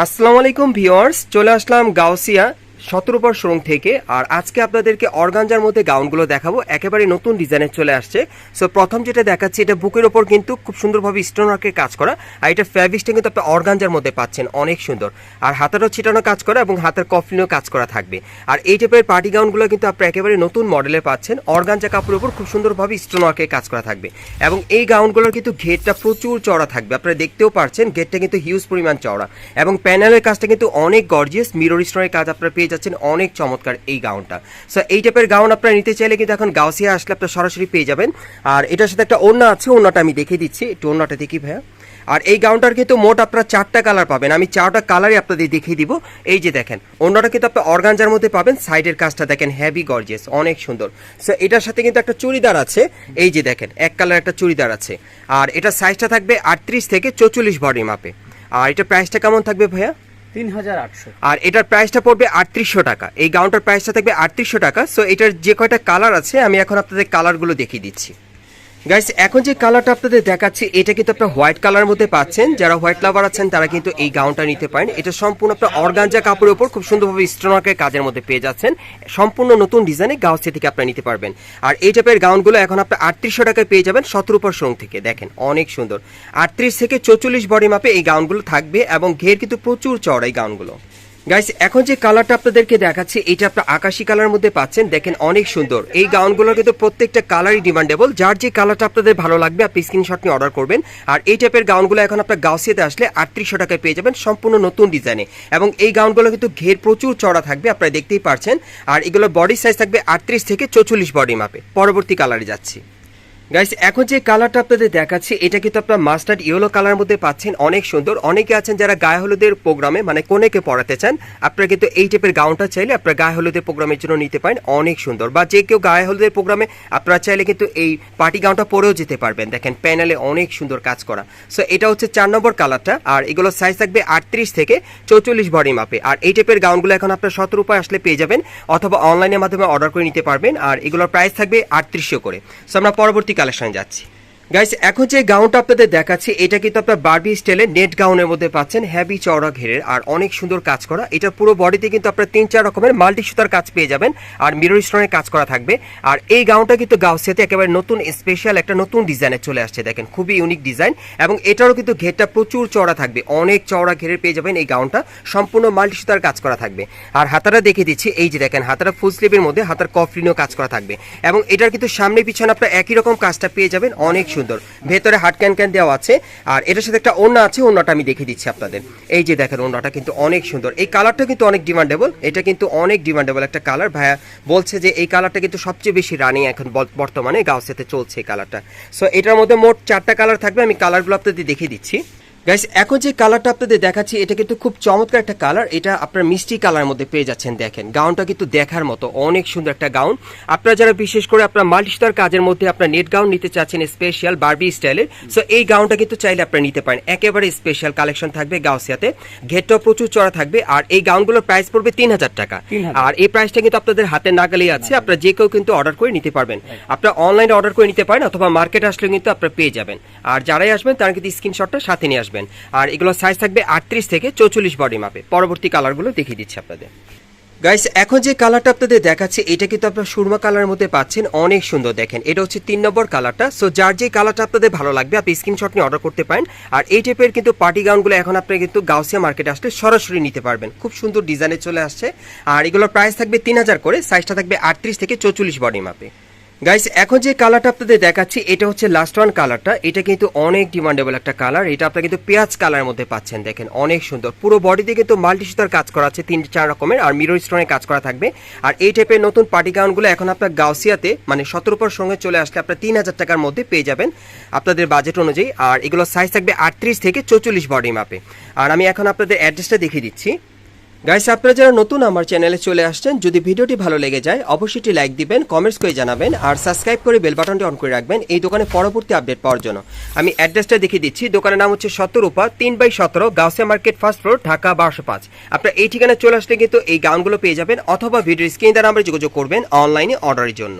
আসসালামু আলাইকুম ভিওয়ার্স চলে আসলাম গাউসিয়া সতেরোপর শোরুম থেকে, আর আজকে আপনাদেরকে অর্গানজার মধ্যে গাউনগুলো দেখাবো। একেবারে নতুন ডিজাইনের চলে আসছে। সো প্রথম যেটা দেখাচ্ছি, এটা বুকের ওপর কিন্তু খুব সুন্দরভাবে স্টোন ওয়ার্কের কাজ করা, আর এটা ফ্যাব্রিক্সটা কিন্তু আপনি অর্গানজার মধ্যে পাচ্ছেন, অনেক সুন্দর। আর হাতেরও ছিটানো কাজ করা এবং হাতের কফলিনও কাজ করা থাকবে। আর এই টাইপের পার্টি গাউনগুলো কিন্তু আপনি একেবারে নতুন মডেলে পাচ্ছেন, অর্গানজা কাপড়ের উপর খুব সুন্দরভাবে স্টোন ওয়ার্কের কাজ করা থাকবে। এবং এই গাউনগুলোর কিন্তু ঘেরটা প্রচুর চওড়া থাকবে, আপনারা দেখতেও পারছেন গেটটা কিন্তু হিউজ পরিমাণ চওড়া। এবং প্যানেলের কাজটা কিন্তু অনেক গর্জিয়াস মিরর স্টোনের কাজ আপনারা পেয়ে যাচ্ছেন অনেক চমৎকার এই গাউনটা। সো এই টাইপের গাউন আপনারা নিতে চাইলে কিন্তু এখন গাউসিয়া আসলে আপনারা সরাসরি পেয়ে যাবেন। আর এটার সাথে একটা ওড়না আছে, ওড়নাটা আমি দেখিয়ে দিচ্ছি। একটু ওড়নাটা দেখি ভাইয়া। আর এই গাউনটার কিন্তু মোট আপনারা চারটা কালার পাবেন। আমি চারটা কালারই আপনাদের দেখিয়ে দিব। এই যে দেখেন অন্যটা কিন্তু আপনি অর্গানজার মধ্যে পাবেন। সাইডের কাজটা দেখেন হেভি গর্জিয়াস অনেক সুন্দর। সো এটার সাথে কিন্তু একটা চুড়িদার আছে। এই যে দেখেন, এক কালার একটা চুড়িদার আছে। আর এটা সাইজটা থাকবে আটত্রিশ থেকে চৌচল্লিশ বডি মাপে আর এটা প্রাইসটা কেমন থাকবে ভাইয়া? তিন হাজার আটশো। আর এটার প্রাইসটা পড়বে আটত্রিশশো টাকা। এই গাউনটার প্রাইসটা থাকবে আটত্রিশশো টাকা। সো এটার যে কয়টা কালার আছে, আমি এখন আপনাদের কালারগুলো দেখিয়ে দিচ্ছি। গাইস এখন যে কালারটা আপনাদের দেখাচ্ছি, এটা কিন্তু আপনার হোয়াইট কালার মধ্যে পাচ্ছেন। যারা হোয়াইট লাভার আছেন, তারা কিন্তু এই গাউনটা নিতে পারেন। এটা সম্পূর্ণ আপনার অর্গানজা কাপড়ের উপর খুব সুন্দরভাবে স্টোনার্কের কাজের মধ্যে পেয়ে যাচ্ছেন। সম্পূর্ণ নতুন ডিজাইনে গাউসে থেকে আপনারা নিতে পারবেন। আর এই টাইপের গাউনগুলো এখন আপনার আটত্রিশশো টাকায় পেয়ে যাবেন সতেরো উপর শোরুম থেকে। দেখেন, অনেক সুন্দর। আটত্রিশ থেকে চৌচল্লিশ বডি মাপে এই গাউনগুলো থাকবে এবং ঘের কিন্তু প্রচুর চড়া এই গাউনগুলো। গাইস এখন যে কালারটা আপনাদেরকে দেখাচ্ছি, এটা আপনার আকাশি কালার মধ্যে পাচ্ছেন। দেখেন, অনেক সুন্দর। এই গাউনগুলোর কিন্তু প্রত্যেকটা কালারই ডিমান্ডেবল যার যে কালারটা আপনাদের ভালো লাগবে, আপনি স্ক্রিনশট নিয়ে অর্ডার করবেন। আর এই টাইপের গাউনগুলো এখন আপনার গাউসিয়াতে আসলে আটত্রিশশো টাকায় পেয়ে যাবেন সম্পূর্ণ নতুন ডিজাইনে। এবং এই গাউনগুলো কিন্তু ঘের প্রচুর চড়া থাকবে, আপনারা দেখতেই পারছেন। আর এগুলোর বডি সাইজ থাকবে আটত্রিশ থেকে চৌচল্লিশ বডি মাপে পরবর্তী কালারে যাচ্ছি। গাইস এখন যে কালারটা আপনাদের দেখাচ্ছি, এটা কিন্তু আপনার মাস্টার্ড ইয়েলো কালার মধ্যে পাচ্ছেন। অনেক সুন্দর। অনেকে আছেন যারা গায়ে হলুদের প্রোগ্রামে মানে কোনেকে পড়াতে চান, আপনারা কিন্তু এই টাইপের গাউনটা চাইলে আপনারা গায়ে হলুদের প্রোগ্রামের জন্য নিতে পারেন। অনেক সুন্দর। বা যে কেউ গায়ে হলুদের প্রোগ্রামে আপনারা চাইলে কিন্তু এই পার্টি গাউনটা পরেও যেতে পারবেন। দেখেন প্যানেলে অনেক সুন্দর কাজ করা। সো এটা হচ্ছে চার নম্বর কালারটা আর এগুলো সাইজ থাকবে আটত্রিশ থেকে চৌচল্লিশ বডি মাপে আর এই টাইপের গাউনগুলো এখন আপনার সতেরো রূপায় আসলে পেয়ে যাবেন, অথবা অনলাইনের মাধ্যমে অর্ডার করে নিতে পারবেন। আর এগুলোর প্রাইস থাকবে আটত্রিশশো করে। সো আমরা পরবর্তী কালেকশনে যাচ্ছি। গাইস এখন যে গাউনটা আপনাদের দেখাচ্ছি, এটা কিন্তু আপনার বারবি স্টাইলের নেট গাউনের মধ্যে পাচ্ছেন হ্যাভি চওড়া ঘেরের, আর অনেক সুন্দর কাজ করা। এটা পুরো বডিতে কিন্তু আপনার তিন চার রকমের মাল্টি সুতার কাজ পেয়ে যাবেন, আর মিরর স্টোনের কাজ করা থাকবে। আর এই গাউনটা কিন্তু গাউসিয়াতে একেবারে নতুন স্পেশাল একটা নতুন ডিজাইনে চলে আসছে, দেখেন, খুবই ইউনিক ডিজাইন এবং এটারও কিন্তু ঘেরটা প্রচুর চওড়া থাকবে, অনেক চওড়া ঘেরের পেয়ে যাবেন এই গাউনটা সম্পূর্ণ মাল্টি সুতার কাজ করা থাকবে। আর হাতাটা দেখে দিচ্ছি, এই যে দেখেন, হাতাটা ফুল স্লিভের মধ্যে, হাতার কফলিনও কাজ করা থাকবে। এবং এটার কিন্তু সামনে পিছনে আপনার একই রকম কাজটা পেয়ে যাবেন, অনেক সুন্দর। ভেতরে হাট ক্যান ক্যান দেওয়া আছে। আর এটার সাথে একটা ওড়না আছে, ওড়নাটা আমি দেখে দিচ্ছি আপনাদের। এই যে দেখেন, ওড়নাটা কিন্তু অনেক সুন্দর। এই কালারটা কিন্তু অনেক ডিমান্ডেবল এটা কিন্তু অনেক ডিমান্ডেবল একটা কালার। ভাইয়া বলছে যে এই কালারটা কিন্তু সবচেয়ে বেশি রানিং এখন বর্তমানে গাউসেতে চলছে এই কালারটা। সো এটার মধ্যে মোট চারটা কালার থাকবে। আমি কালারগুলো আপনাদের দেখিয়ে দিচ্ছি। গাইস এখন যে কালারটা আপনাদের দেখাচ্ছি এটা কিন্তু খুব চমৎকার একটা কালার এটা আপনার মিষ্টি কালার মধ্যে পেয়ে যাচ্ছেন দেখেন। গাউনটা কিন্তু দেখার মতো অনেক সুন্দর একটা গাউন আপনারা যারা বিশেষ করে আপনার মাল্টিস্টার কাজের মধ্যে আপনার নেট গাউন নিতে চাচ্ছেন স্পেশাল বারবি স্টাইলের সো এই গাউনটা কিন্তু চাইলে আপনারা নিতে পারেন। একেবারে স্পেশাল কালেকশন থাকবে গাউসিয়াতে। ঘেরটাও প্রচুর চড়া থাকবে আর এই গাউনগুলোর প্রাইস পড়বে তিন হাজার টাকা। আর এই প্রাইসটা কিন্তু আপনাদের হাতে নাগালেই আছে আপনারা যে কেউ কিন্তু অর্ডার করে নিতে পারবেন। আপনারা অনলাইনে অর্ডার করে নিতে পারেন অথবা মার্কেট আসলে কিন্তু আপনারা পেয়ে যাবেন। আর যারাই আসবেন তারা কিন্তু স্ক্রিনশটটা সাথে নিয়ে আসবেন। আর এগুলো সাইজ থাকবে আটত্রিশ থেকে চৌচল্লিশ বডি মাপে পরবর্তী কালারগুলো দেখিয়ে দিচ্ছি আপনাদের। গাইস এখন যে কালারটা আপনাদের দেখাচ্ছে, এটা কিন্তু আপনার সুরমা কালারের মধ্যে পাচ্ছেন, অনেক সুন্দর দেখেন। এটা হচ্ছে তিন নম্বর কালারটা সো যার যে কালারটা আপনাদের ভালো লাগবে, আপনি স্ক্রিনশট নিয়ে অর্ডার করতে পারেন। আর এই টাইপের কিন্তু পার্টি গাউনগুলো এখন আপনি কিন্তু গাউসিয়া মার্কেটে আসলে সরাসরি নিতে পারবেন। খুব সুন্দর ডিজাইনে চলে আসছে। আর এগুলোর প্রাইস থাকবে তিন হাজার করে সাইজটা থাকবে আটত্রিশ থেকে চৌচল্লিশ বডি মাপে গাইস এখন যে কালারটা আপনাদের দেখাচ্ছি, এটা হচ্ছে লাস্ট ওয়ান কালারটা এটা কিন্তু অনেক ডিমান্ডেবল একটা কালার এটা আপনারা কিন্তু পেঁয়াজ কালারের মধ্যে পাচ্ছেন, দেখেন, অনেক সুন্দর। পুরো বডিতে কিন্তু মাল্টি সুতার কাজ করা আছে তিন চার রকমের, আর মিরর স্টোনের কাজ করা থাকবে। আর এই টাইপের নতুন পার্টি গাউনগুলো এখন আপনার গাউসিয়াতে মানে সতেরোপর সঙ্গে চলে আসলে আপনার তিন হাজার টাকার মধ্যে পেয়ে যাবেন আপনাদের বাজেট অনুযায়ী। আর এগুলো সাইজ থাকবে আটত্রিশ থেকে চৌচল্লিশ বডি মাপে আর আমি এখন আপনাদের অ্যাড্রেসটা দেখিয়ে দিচ্ছি। গাইস আপনারা যারা নতুন আমার চ্যানেলে চলে আসছেন, যদি ভিডিওটি ভালো লেগে যায়, অবশ্যই লাইক দিবেন কমেন্টস করে জানাবেন, আর সাবস্ক্রাইব করে বেল বাটনটি অন করে রাখবেন এই দোকানে পরবর্তী আপডেট পাওয়ার জন্য। আমি অ্যাড্রেসটা দেখিয়ে দিচ্ছি, দোকানের নাম হচ্ছে সত্তরূপা তিন বাই সতেরো, Gausia market first floor Dhaka বারোশো পাঁচ। আপনার এই ঠিকানায় চলে আসলে কিন্তু এই গাউনগুলো পেয়ে যাবেন, অথবা ভিডিও স্ক্রিন দ্বারা আমরা যোগাযোগ করবেন অনলাইনে অর্ডারের জন্য।